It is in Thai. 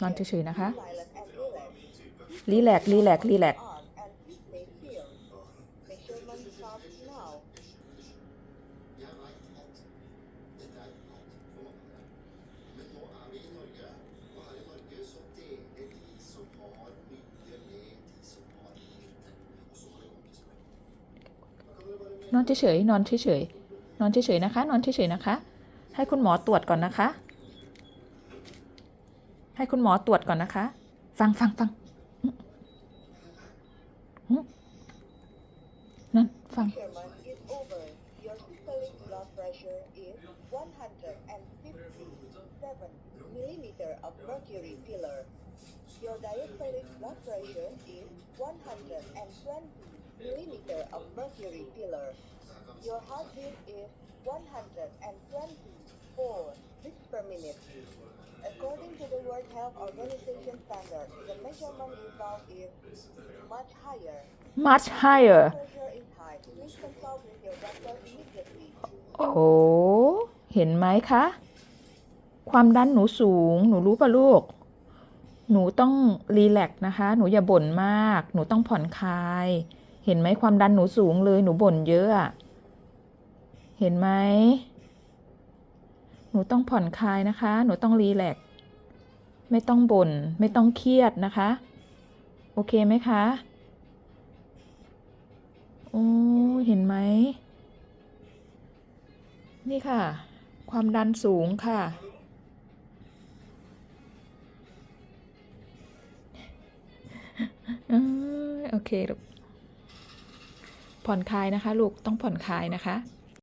นอนเฉยๆนะคะ Silent and relax. รีแลกซ์รีแลกซ์รีแลกซ์ Arm and stay still. Measurement starts now. นอนเฉยๆนอนเฉยๆนอนเฉยๆนะคะ นอนเฉยๆนะคะ ให้คุณหมอตรวจก่อนนะคะ ให้คุณหมอตรวจก่อนนะคะ ฟังฟังฟังอืมอืมนั่น ฟัง Measurement is over. Your systolic blood pressure is 157 millimeter of mercury pillar. Your diastolic blood pressure is 120 millimeter of mercury pillar. Your heartbeat is 124 doctor immediately. โอ้เห็นไหมคะ ความดันหนูสูง หนูรู้ป่ะลูก หนูต้องรีแลกซ์นะคะ หนูอย่าบ่นมาก หนูต้องผ่อนคลาย เห็นไหมความดันหนูสูงเลย หนูบ่นเยอะอะเห็นไหม หนูต้องผ่อนคลายนะคะ หนูต้องรีแลกซ์ ไม่ต้องบ่นไม่ต้องเครียดนะคะ โอเคไหมคะโอ้เห็นไหม นี่ค่ะ ความดันสูงค่ะอโอเคลูกผ่อนคลายนะคะ ลูกต้องผ่อนคลายนะคะ